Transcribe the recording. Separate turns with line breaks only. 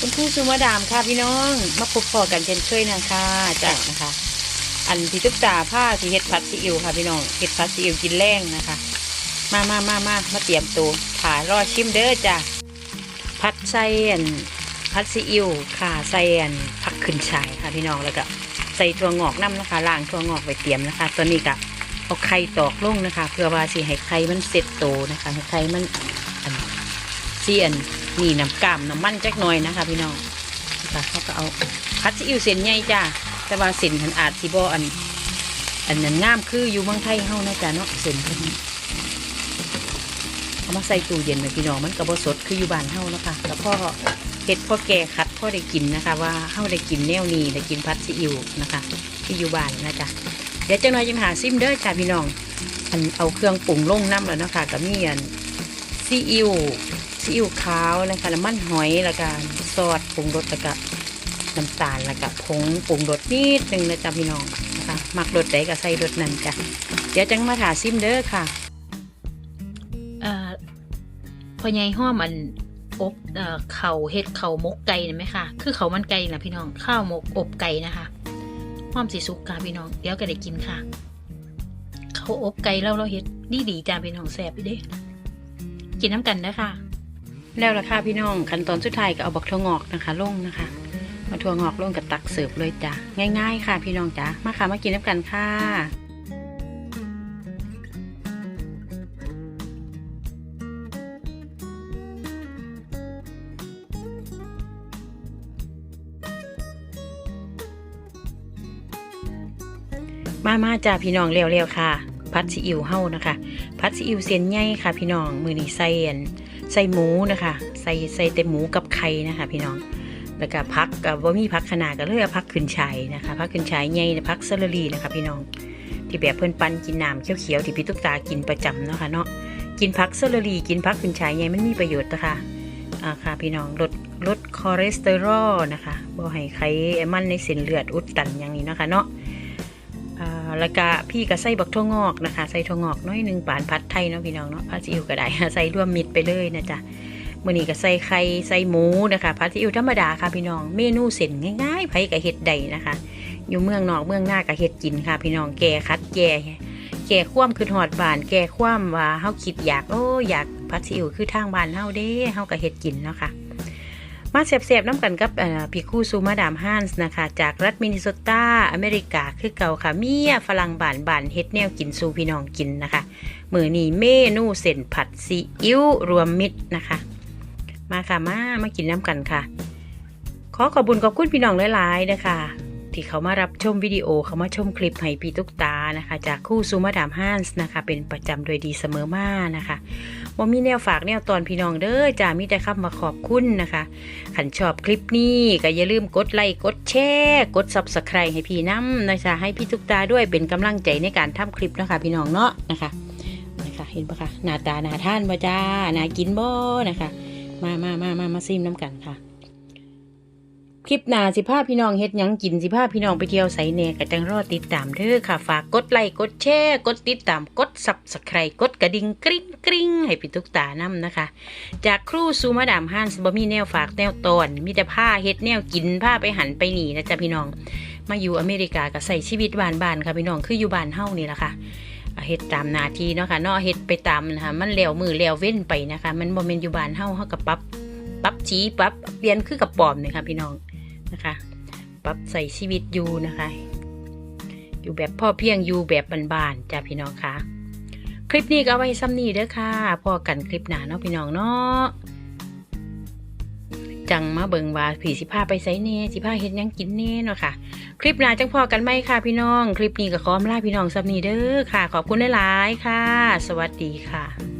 คุณครูสุมาดามค่ะพี่น้อง มาพบพอกันเช่นเคยนะคะจากนะคะ อันที่ตุ๊กตาผ้าที่เฮ็ดผัดซีอิ๊วค่ะพี่น้องเฮ็ดผัดซีอิ๊วกินแรงนะคะ มามามามามาเตรียมตัวขารอชิมเด้อจ้ะผัดไส้อันผัดซีอิ๊วข่าใส่อันผักขึ้นฉายค่ะพี่น้องแล้วก็ใส่ถั่วงอกน้ำนะคะล้างถั่วงอกไว้เตรียมนะคะตอนนี้ก็เอาไข่ตอกลงนะคะ เพื่อว่าสิให้ไข่มันเสร็จโตนะคะให้ไข่มันเสียนนี่น้ำกล้ามน้ำมันจักหน่อยนะคะ พี่น้องค่ะเขาก็เอาพัดซีอิ๊วเส้นใหญ่จ้า แต่ว่าส้นหันอาจสิบ่อัน อันนั้นงามคืออยู่เมืองไทยเฮานะจ้าเนาะส้นพิ่นเอามาใส่ตู้เย็นไว้พี่น้องมันกระบสดคืออยู่บ้านเฮานะคะแล้วพ่อเฮ็ดพ่อแก่คัดพ่อได้กินนะคะ ว่าเฮาได้กินแนวนี้ได้กินพัดซีอิ๊วนะคะที่อยู่บ้านนะจ๊ะเดี๋ยวจังหน่อยจังหาซิมเด้อจ้าพี่น้อง อันเอาเครื่องปรุงลงน้ำแล้วนะคะก็มีอันซีอิ๊วซีอิ๊วขาวนะคะน้ำมันหอยแล้วก็ซอสปรุงรสล้วก็น้ำตาลแล้วก็ผงปรุงรสนิดนึงนะจ๊ะพี่น้องนะคะมักรสใดก็ใส่รสนั้นจ้ะเดี๋ยวจังมาถาซิมเด้อค่ะเอ่อพ่อใหญ่ห้อมอันอบเอ่อเข่าเฮ็ดเข่ามกไก่นะไหมคะคือเขาวมันไก่นะพี่น้องข้าวหมกอบไก่นะคะห้อมสีสุกค่ะพี่น้องเดี๋ยวก็ได้กินค่ะเขาอบไก่แล้วเราเฮ็ดดีดีๆจ้าพี่น้องแซ่บอีเด้กินน้ำกันนะคะแล้วล่ะค่ะพี่น้องขั้นตอนสุดท้ายก็เอาบักถั่วงอกนะคะลงนะคะ มาถั่วงหอกลงกับตักเสิร์ฟเลยจ้ะง่าย ๆ ค่ะ พี่น้องจ้ะมาค่ะมากินน้ำกันค่ะมามาจ้าพี่น้องเร็วๆค่ะ พัดซีอิ๊วเฮ้านะคะ พัดซีอิ๊วเส้นใหญ่ค่ะ พี่น้องมือนี้ใส่ใส่หมูนะคะ ใส่ใส่แต่หมูกับไข่นะคะ พี่น้อง แล้วก็พักกับว่ามีพักขนาดก็เลยเอพักขึ้นชายนะคะพักขึ้นชายใหญ่นะพักเซลลีนะคะพี่น้องที่แบบเพื่อนปันกินน้ำเขียวๆที่พี่ตุ๊กตากินประจำเนาะค่ะเนาะกินพักเซลลีกินพักขึ้นชายใหญ่มันมีประโยชน์นะคะอ่าค่ะพี่น้องลดลดคอเลสเตอรอลนะคะบ่ให้ไขมันในเส้นเลือดอุดตันอย่างนี้นะคะเนาะอ่าแล้วก็พี่ก็ใส่บักถั่วงอกนะคะ ใส่ถั่วงอกน้อยหนึ่งปานพัดไทยเนาะพี่น้องเนาะพัดซีอิ๊วก็ได้ใส่รวมมิดไปเลยนะจ๊ะ มื่อนี้ก็ใส่ไข่ใส่หมูนะคะพัดซีอิ๊วธรรมดาค่ะพี่น้อง เมนูเส้นง่ายๆไผกับเห็ดใดนะคะ อยู่เมืองนอกเมืองหน้ากับเห็ดกินค่ะ พี่น้องแก่คัดแก่แก่คว่ำคือหอดบาน แก่คว่ำว่าเฮาคิดอยากโอ้อยากพัดซีอิ๊วคือทางบ้านเฮาเด้เฮากับเห็ดกินเนาะค่ะมาเสียบๆน้ำกันกับพี่คู่ซูมาดามฮันส์นะคะ จากรัฐมินนิโซตาอเมริกาคือเก่าค่ะ เมียฝรั่งบานบานเฮ็ดแนวกินสู่พี่น้องกินนะคะ มือนี้เมนูเส้นผัดซีอิ๊วรวมมิตรนะคะ มาค่ะมามากินน้ำกันค่ะ ขอขอบุญขอบคุณพี่น้องหลายๆนะคะที่เขามารับชมวิดีโอเขามาชมคลิปให้พี่ตุ๊กตานะคะ จากคู่ซูมาดามฮันส์นะคะ เป็นประจำโดยดีเสมอมานะคะว่ามีแนวฝากแนวตอนพี่น้องเด้อจ้ามีแต่คำมาขอบคุณนะคะขันชอบคลิปนี้ก็อย่าลืมกดไลค์กดแชร์กด subscribe ให้พี่น้ำนะคะให้พี่ทุกตาด้วยเป็นกำลังใจในการทำคลิปนะคะ พี่น้องเนาะนะคะนะคะเห็นปะคะหน้าตาหน้าท่านบ่จ้าหน้ากินบ่นะคะ มามามามามาซิมน้ำกันค่ะ คลิปหน้าสิพาพี่น้องเฮ็ดยังกินสิพาพี่น้องไปเที่ยวไสเน่ก็จังรอติดตามเด้อค่ะ ฝากกดไลค์กดแชร์กดติดตามกด subscribe กดกระดิ่งกริ๊งกริ๊งให้พี่ทุกตานํนะคะ จากครูซูมาดามฮันส์บ่มีแนวฝากแนวตอนมีแต่ผ้าเฮ็ดแนวกินผ้าไปหันไปหนีนะจ๊ะพี่น้อง มาอยู่อเมริกาก็ใส่ชีวิตบ้านๆค่ะพี่น้องคืออยู่บ้านเฮานี่แหละค่ะอ่า เฮ็ดตามหน้าที่เนาะค่ะเนาะเฮ็ดไปตามนะคะมันแล้วมือแล้วเว้นไปนะคะ มันบ่แม่นอยู่บ้านเฮาเฮาก็ปรับปรับชี้ปรับเปลี่ยนคือกับปอมนี่ค่ะพี่น้องนะคะปรับใส่ชีวิตอยู่นะคะ อยู่แบบพ่อเพียงอยู่แบบบ้านๆจ้ะพี่น้องค่ะ คลิปนี้ก็เอาไว้ซ้ำนี้เด้อค่ะพอกันคลิปหน้าเนาะพี่น้องเนาะ จังมาเบิงว่าผีสิพาไปไซเน่สิพาเห็นยังกินเน่เนาะค่ะ คลิปหน้าจังพอกันไหมค่ะพี่น้อง คลิปนี้ก็ขอมลาพี่น้องซับนี้เด้อค่ะ ขอบคุณหลายๆค่ะ สวัสดีค่ะ